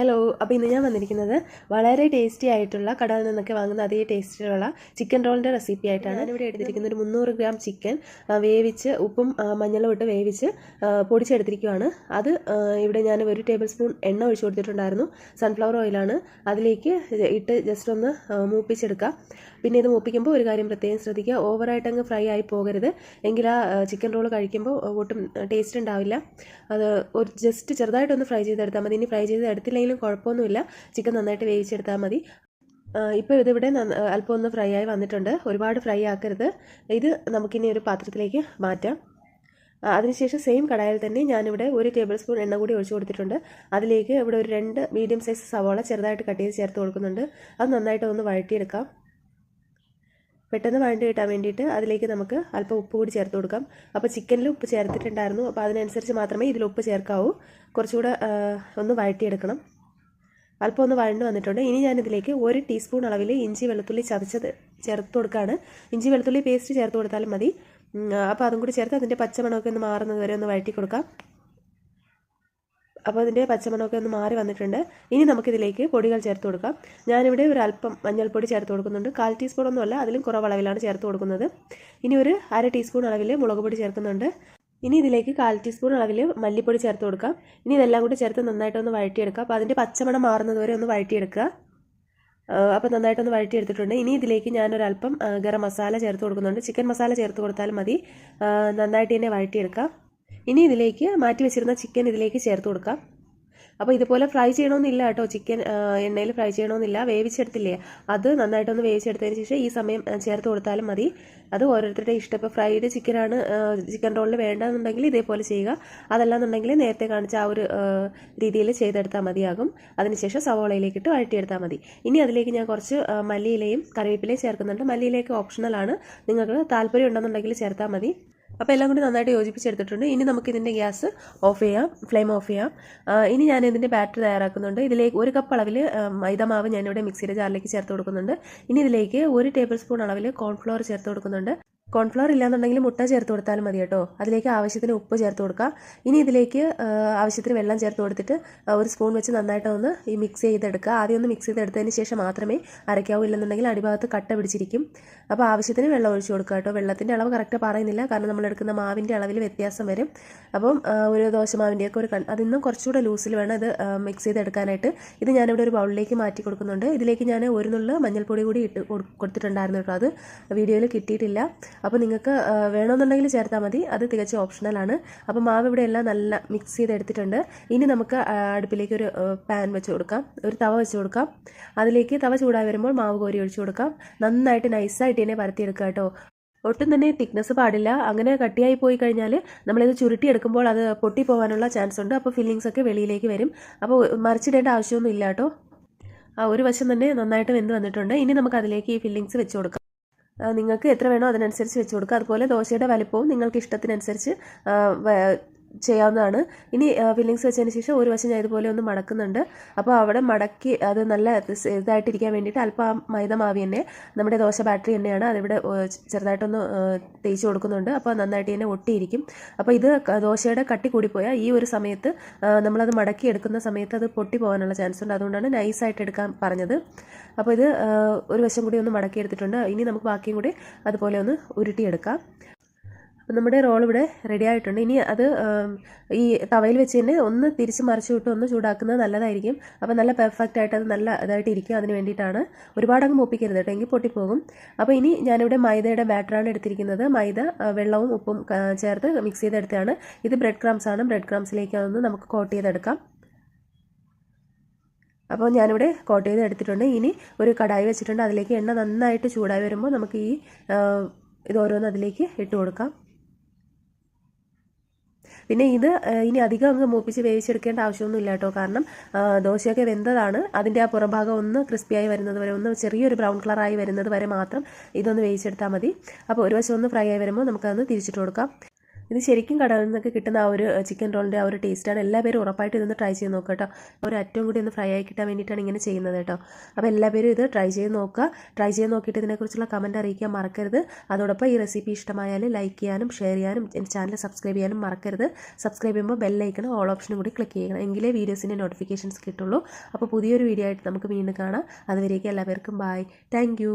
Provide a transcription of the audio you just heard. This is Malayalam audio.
ഹലോ അപ്പോൾ ഇന്ന് ഞാൻ വന്നിരിക്കുന്നത് വളരെ ടേസ്റ്റി ആയിട്ടുള്ള കടയിൽ നിന്നൊക്കെ വാങ്ങുന്ന അതേ ടേസ്റ്റിലുള്ള ചിക്കൻ റോളിന്റെ റെസിപ്പി ആയിട്ടാണ് ഞാനിവിടെ എടുത്തിരിക്കുന്നത് ഒരു മുന്നൂറ് ഗ്രാം ചിക്കൻ വേവിച്ച് ഉപ്പും മഞ്ഞളും ഇട്ട് വേവിച്ച് പൊടിച്ചെടുത്തിരിക്കുവാണ്. പൊടിച്ചെടുത്തിരിക്കുകയാണ് അത് ഇവിടെ ഞാൻ ഒരു ടേബിൾ സ്പൂൺ എണ്ണ ഒഴിച്ചു കൊടുത്തിട്ടുണ്ടായിരുന്നു. സൺഫ്ലവർ ഓയിലാണ് അതിലേക്ക് ഇട്ട് ജസ്റ്റ് ഒന്ന് മൂപ്പിച്ചെടുക്കുക. പിന്നെ ഇത് മൂപ്പിക്കുമ്പോൾ ഒരു കാര്യം പ്രത്യേകം ശ്രദ്ധിക്കുക. ഓവറായിട്ട് അങ്ങ് ഫ്രൈ ആയി പോകരുത്. എങ്കിൽ ആ ചിക്കൻ റോൾ കഴിക്കുമ്പോൾ ഒട്ടും ടേസ്റ്റ് ഉണ്ടാവില്ല. അത് ഒരു ജസ്റ്റ് ചെറുതായിട്ടൊന്ന് ഫ്രൈ ചെയ്തെടുത്താൽ മതി. ഇനി ഫ്രൈ ചെയ്ത് എടുത്തില്ലെങ്കിലും കുഴപ്പമൊന്നുമില്ല. ചിക്കൻ നന്നായിട്ട് വേവിച്ചെടുത്താൽ മതി. ഇപ്പോൾ ഇതിവിടെ അല്പം ഒന്ന് ഫ്രൈ ആയി വന്നിട്ടുണ്ട്. ഒരുപാട് ഫ്രൈ ആക്കരുത്. ഇത് നമുക്കിനി ഒരു പാത്രത്തിലേക്ക് മാറ്റാം. അതിനുശേഷം സെയിം കടായിൽ തന്നെ ഞാനിവിടെ ഒരു ടേബിൾ സ്പൂൺ എണ്ണ കൂടി ഒഴിച്ചു കൊടുത്തിട്ടുണ്ട്. അതിലേക്ക് ഇവിടെ ഒരു രണ്ട് മീഡിയം സൈസ് സവാള ചെറുതായിട്ട് കട്ട് ചെയ്ത് ചേർത്ത് കൊടുക്കുന്നുണ്ട്. അത് നന്നായിട്ട് ഒന്ന് വഴറ്റിയെടുക്കാം. പെട്ടെന്ന് വഴണ്ടി കിട്ടാൻ വേണ്ടിയിട്ട് അതിലേക്ക് നമുക്ക് അല്പം ഉപ്പ് കൂടി ചേർത്ത് കൊടുക്കാം. അപ്പോൾ ചിക്കനിൽ ഉപ്പ് ചേർത്തിട്ടുണ്ടായിരുന്നു. അപ്പോൾ അതിനനുസരിച്ച് മാത്രമേ ഇതിൽ ഉപ്പ് ചേർക്കാവൂ. കുറച്ചുകൂടെ ഒന്ന് വഴറ്റിയെടുക്കണം. അല്പം ഒന്ന് വഴണ്ട് വന്നിട്ടുണ്ട്. ഇനി ഞാനിതിലേക്ക് ഒരു ടീസ്പൂൺ അളവിൽ ഇഞ്ചി വെളുത്തുള്ളി ചതച്ചത് ചേർത്ത് കൊടുക്കുകയാണ് ഇഞ്ചി വെളുത്തുള്ളി പേസ്റ്റ് ചേർത്ത് കൊടുത്താലും മതി. അപ്പോൾ അതും കൂടി ചേർത്ത് അതിന്റെ പച്ചമണമൊക്കെ ഒന്ന് മാറുന്നത് വരെ ഒന്ന് വഴറ്റി കൊടുക്കാം. അപ്പോൾ അതിന്റെ പച്ചമണമൊക്കെ ഒന്ന് മാറി വന്നിട്ടുണ്ട്. ഇനി നമുക്കിതിലേക്ക് പൊടികൾ ചേർത്ത് കൊടുക്കാം. ഞാനിവിടെ ഒരു അല്പം മഞ്ഞൾപ്പൊടി ചേർത്ത് കൊടുക്കുന്നുണ്ട്. കാൽ ടീസ്പൂൺ ഒന്നുമല്ല അതിലും കുറവ് അളവിലാണ് ചേർത്ത് കൊടുക്കുന്നത്. ഇനി ഒരു അര ടീസ്പൂൺ അളവിൽ മുളക് പൊടി ചേർക്കുന്നുണ്ട്. ഇനി ഇതിലേക്ക് കാൽ ടീസ്പൂൺ അളവിൽ മല്ലിപ്പൊടി ചേർത്ത് കൊടുക്കാം ഇനി ഇതെല്ലാം കൂടി ചേർത്ത് നന്നായിട്ടൊന്ന് വഴറ്റിയെടുക്കാം അപ്പോൾ അതിന്റെ പച്ചമണം മാറുന്നതുവരെ ഒന്ന് വഴറ്റിയെടുക്കുക. അപ്പോൾ നന്നായിട്ടൊന്ന് വഴറ്റിയെടുത്തിട്ടുണ്ട്. ഇനി ഇതിലേക്ക് ഞാനൊരല്പം ഗരം മസാല ചേർത്ത് കൊടുക്കുന്നുണ്ട്. ചിക്കൻ മസാല ചേർത്ത് കൊടുത്താലും മതി. നന്നായിട്ട് തന്നെ വഴറ്റിയെടുക്കാം ഇനി ഇതിലേക്ക് മാറ്റി വെച്ചിരുന്ന ചിക്കൻ ഇതിലേക്ക് ചേർത്ത് കൊടുക്കാം അപ്പോൾ ഇതുപോലെ ഫ്രൈ ചെയ്യണമെന്നില്ല കേട്ടോ. ചിക്കൻ എണ്ണയിൽ ഫ്രൈ ചെയ്യണമെന്നില്ല വേവിച്ചെടുത്തില്ലേ? അത് നന്നായിട്ടൊന്ന് വേവിച്ചെടുത്തതിന് ശേഷം ഈ സമയം ചേർത്ത് കൊടുത്താലും മതി. അത് ഓരോരുത്തരുടെ ഇഷ്ടം. ഇപ്പോൾ ഫ്രൈഡ് ചിക്കനാണ് ചിക്കൻ റോളിൽ വേണ്ടതെന്നുണ്ടെങ്കിൽ ഇതേപോലെ ചെയ്യുക. അതല്ലാന്നുണ്ടെങ്കിൽ നേരത്തെ കാണിച്ച ആ ഒരു രീതിയിൽ ചെയ്തെടുത്താൽ മതിയാകും. അതിനുശേഷം സവോളയിലേക്ക് ഇട്ട് വഴറ്റിയെടുത്താൽ മതി. ഇനി അതിലേക്ക് ഞാൻ കുറച്ച് മല്ലിയിലയും കറിവേപ്പിലയും ചേർക്കുന്നുണ്ട്. മല്ലിയിലേക്ക് ഓപ്ഷണലാണ്. നിങ്ങൾക്ക് താല്പര്യം ഉണ്ടെന്നുണ്ടെങ്കിൽ ചേർത്താൽ മതി. അപ്പോൾ എല്ലാം കൂടി നന്നായിട്ട് യോജിപ്പിച്ചെടുത്തിട്ടുണ്ട്. ഇനി നമുക്ക് ഇതിന്റെ ഗ്യാസ് ഓഫ് ചെയ്യാം ഫ്ലെയിം ഓഫ് ചെയ്യാം. ഇനി ഞാൻ ഇതിന്റെ ബാറ്റർ തയ്യാറാക്കുന്നുണ്ട്. ഇതിലേക്ക് ഒരു കപ്പ് അളവിൽ മൈദമാവ് ഞാനിവിടെ മിക്സിയുടെ ജാറിലേക്ക് ചേർത്ത് കൊടുക്കുന്നുണ്ട്. ഇനി ഇതിലേക്ക് ഒരു ടേബിൾ സ്പൂൺ അളവിൽ കോൺഫ്ലോർ ചേർത്ത് കൊടുക്കുന്നുണ്ട്. കോൺഫ്ലവർ ഇല്ലാന്നുണ്ടെങ്കിൽ മുട്ട ചേർത്ത് കൊടുത്താലും മതി കേട്ടോ. അതിലേക്ക് ആവശ്യത്തിന് ഉപ്പ് ചേർത്ത് കൊടുക്കാം. ഇനി ഇതിലേക്ക് ആവശ്യത്തിന് വെള്ളം ചേർത്ത് കൊടുത്തിട്ട് ഒരു സ്പൂൺ വെച്ച് നന്നായിട്ട് ഒന്ന് ഈ മിക്സ് ചെയ്തെടുക്കുക. ആദ്യം ഒന്ന് മിക്സ് ചെയ്തെടുത്തതിന് ശേഷം മാത്രമേ അരയ്ക്കാവൂ. ഇല്ലെന്നുണ്ടെങ്കിൽ അടിഭാഗത്ത് കട്ട പിടിച്ചിരിക്കും. അപ്പോൾ ആവശ്യത്തിന് വെള്ളം ഒഴിച്ച് കൊടുക്കുക കേട്ടോ. വെള്ളത്തിന്റെ അളവ് കറക്റ്റ് പറയുന്നില്ല. കാരണം നമ്മൾ എടുക്കുന്ന മാവിന്റെ അളവിൽ വ്യത്യാസം വരും. അപ്പം ഒരു ദോശമാവിന്റെയൊക്കെ ഒരു അതിന്നും കുറച്ചുകൂടെ ലൂസിൽ വേണം ഇത് മിക്സ് ചെയ്തെടുക്കാനായിട്ട്. ഇത് ഞാനിവിടെ ഒരു ബൗളിലേക്ക് മാറ്റി കൊടുക്കുന്നുണ്ട്. ഇതിലേക്ക് ഞാൻ ഒരു നുള്ള മഞ്ഞൾപ്പൊടി കൂടി ഇട്ട് കൊടു- കൊടുത്തിട്ടുണ്ടായിരുന്നു കേട്ടോ. അത് വീഡിയോയിൽ കിട്ടിയിട്ടില്ല. അപ്പോൾ നിങ്ങൾക്ക് വേണമെന്നുണ്ടെങ്കിൽ ചേർത്താൽ മതി. അത് തികച്ചും ഓപ്ഷണലാണ് അപ്പോൾ മാവ് ഇവിടെ എല്ലാം നല്ല മിക്സ് ചെയ്തെടുത്തിട്ടുണ്ട്. ഇനി നമുക്ക് അടുപ്പിലേക്ക് ഒരു പാൻ വെച്ച് കൊടുക്കാം. ഒരു തവ വെച്ച് കൊടുക്കാം. അതിലേക്ക് തവ ചൂടായി വരുമ്പോൾ മാവ് കോരി ഒഴിച്ചു കൊടുക്കാം. നന്നായിട്ട് നൈസായിട്ട് ഇതിനെ പരത്തിയെടുക്കുക കേട്ടോ. ഒട്ടും തന്നെ തിക്നെസ് പാടില്ല. അങ്ങനെ കട്ടിയായി പോയി കഴിഞ്ഞാൽ നമ്മളിത് ചുരുട്ടിയെടുക്കുമ്പോൾ അത് പൊട്ടി പോകാനുള്ള ചാൻസ് ഉണ്ട്. അപ്പോൾ ഫില്ലിങ്സ് ഒക്കെ വെളിയിലേക്ക് വരും. അപ്പോൾ മറിച്ചിടേണ്ട ആവശ്യമൊന്നും ഇല്ല കേട്ടോ. ആ ഒരു വശം തന്നെ നന്നായിട്ട് വെന്ത് വന്നിട്ടുണ്ട്. ഇനി നമുക്ക് അതിലേക്ക് ഈ ഫില്ലിങ്സ് വെച്ച് കൊടുക്കാം. നിങ്ങൾക്ക് എത്ര വേണോ അതിനനുസരിച്ച് വെച്ച് കൊടുക്കുക. അതുപോലെ ദോശയുടെ വലിപ്പവും നിങ്ങൾക്ക് ഇഷ്ടത്തിനനുസരിച്ച് ചെയ്യാവുന്നതാണ്. ഇനി ഫില്ലിങ്സ് വെച്ചതിന് ശേഷം ഒരു വശം ഞാൻ ഇതുപോലെ ഒന്ന് മടക്കുന്നുണ്ട്. അപ്പോൾ അവിടെ മടക്കി അത് നല്ല ഇതായിട്ടിരിക്കാൻ വേണ്ടിയിട്ട് അല്പം മൈദ മാവി തന്നെ നമ്മുടെ ദോശ ബാറ്ററി തന്നെയാണ്. അതിവിടെ ചെറുതായിട്ടൊന്ന് തേച്ച് കൊടുക്കുന്നുണ്ട്. അപ്പോൾ നന്നായിട്ട് തന്നെ ഒട്ടിയിരിക്കും. അപ്പോൾ ഇത് ദോശയുടെ കട്ടി കൂടിപ്പോയാൽ ഈ ഒരു സമയത്ത് നമ്മളത് മടക്കി എടുക്കുന്ന സമയത്ത് അത് പൊട്ടി പോകാനുള്ള ചാൻസ് ഉണ്ട്. അതുകൊണ്ടാണ് നൈസായിട്ട് എടുക്കാൻ പറഞ്ഞത്. അപ്പോൾ ഇത് ഒരു വശം കൂടി ഒന്ന് മടക്കി എടുത്തിട്ടുണ്ട്. ഇനി നമുക്ക് ബാക്കിയും കൂടി അതുപോലെ ഒന്ന് ഉരുട്ടിയെടുക്കാം. അപ്പം നമ്മുടെ റോൾ ഇവിടെ റെഡി ആയിട്ടുണ്ട്. ഇനി അത് ഈ തവയിൽ വെച്ച് തന്നെ ഒന്ന് തിരിച്ച് മറിച്ച് വിട്ട് ഒന്ന് ചൂടാക്കുന്നത് നല്ലതായിരിക്കും. അപ്പോൾ നല്ല പെർഫെക്റ്റ് ആയിട്ട് അത് നല്ല ഇതായിട്ട് ഇരിക്കും. അതിന് വേണ്ടിയിട്ടാണ് ഒരുപാട് അങ്ങ് മൂപ്പിക്കരുത് കേട്ടോ. എങ്കിൽ പൊട്ടിപ്പോകും. അപ്പോൾ ഇനി ഞാനിവിടെ മൈദയുടെ ബാറ്ററാണ് എടുത്തിരിക്കുന്നത്. മൈദ വെള്ളവും ഉപ്പും ചേർത്ത് മിക്സ് ചെയ്തെടുത്തതാണ്. ഇത് ബ്രെഡ് ക്രംസ് ആണ്. ബ്രെഡ് ക്രംസിലേക്ക് അതൊന്ന് നമുക്ക് കോട്ട് ചെയ്തെടുക്കാം. അപ്പോൾ ഞാനിവിടെ കോട്ട് ചെയ്ത് എടുത്തിട്ടുണ്ട്. ഇനി ഒരു കടായി വെച്ചിട്ടുണ്ട്. അതിലേക്ക് എണ്ണ നന്നായിട്ട് ചൂടായി വരുമ്പോൾ നമുക്ക് ഈ ഇത് ഓരോന്ന് അതിലേക്ക് ഇട്ട് കൊടുക്കാം. പിന്നെ ഇത് ഇനി അധികം അങ്ങ് മൂപ്പിച്ച് വേവിച്ചെടുക്കേണ്ട ആവശ്യമൊന്നുമില്ല കേട്ടോ കാരണം ദോശയൊക്കെ വെന്തതാണ്. അതിന്റെ ആ പുറംഭാഗം ഒന്ന് ക്രിസ്പിയായി വരുന്നത് വരെ ഒന്ന് ചെറിയൊരു ബ്രൗൺ കളറായി വരുന്നത് വരെ മാത്രം ഇതൊന്ന് വേവിച്ചെടുത്താൽ മതി. അപ്പോൾ ഒരു വശം ഒന്ന് ഫ്രൈ ആയി വരുമ്പോൾ നമുക്കതൊന്ന് തിരിച്ചിട്ട് കൊടുക്കാം. ഇത് ശരിക്കും കടകളിൽ നിന്നൊക്കെ കിട്ടുന്ന ആ ഒരു ചിക്കൻ റോളിന്റെ ആ ഒരു ടേസ്റ്റാണ് എല്ലാ പേരും ഉറപ്പായിട്ട് ഇതൊന്ന് ട്രൈ ചെയ്ത് നോക്കുക കേട്ടോ. ഒരു അറ്റവും കൂടി ഒന്ന് ഫ്രൈ ആയി കിട്ടാൻ വേണ്ടിയിട്ടാണ് ഇങ്ങനെ ചെയ്യുന്നത് കേട്ടോ. അപ്പോൾ എല്ലാ പേരും ഇത് ട്രൈ ചെയ്ത് നോക്കുക. ട്രൈ ചെയ്ത് നോക്കിയിട്ട് ഇതിനെക്കുറിച്ചുള്ള കമന്റ് അറിയിക്കാൻ മറക്കരുത്. അതോടൊപ്പം ഈ റെസിപ്പി ഇഷ്ടമായാൽ ലൈക്ക് ചെയ്യാനും ഷെയർ ചെയ്യാനും എന്റെ ചാനൽ സബ്സ്ക്രൈബ് ചെയ്യാനും മറക്കരുത്. സബ്സ്ക്രൈബ് ചെയ്യുമ്പോൾ ബെല്ലൈക്കണം ഓൾ ഓപ്ഷനും കൂടി ക്ലിക്ക് ചെയ്യണം. എങ്കിലേ വീഡിയോസിന്റെ നോട്ടിഫിക്കേഷൻസ് കിട്ടുള്ളൂ. അപ്പോൾ പുതിയൊരു വീഡിയോ ആയിട്ട് നമുക്ക് വീണ്ടും കാണാം. അതുവരേക്കും എല്ലാവർക്കും ബായ് താങ്ക്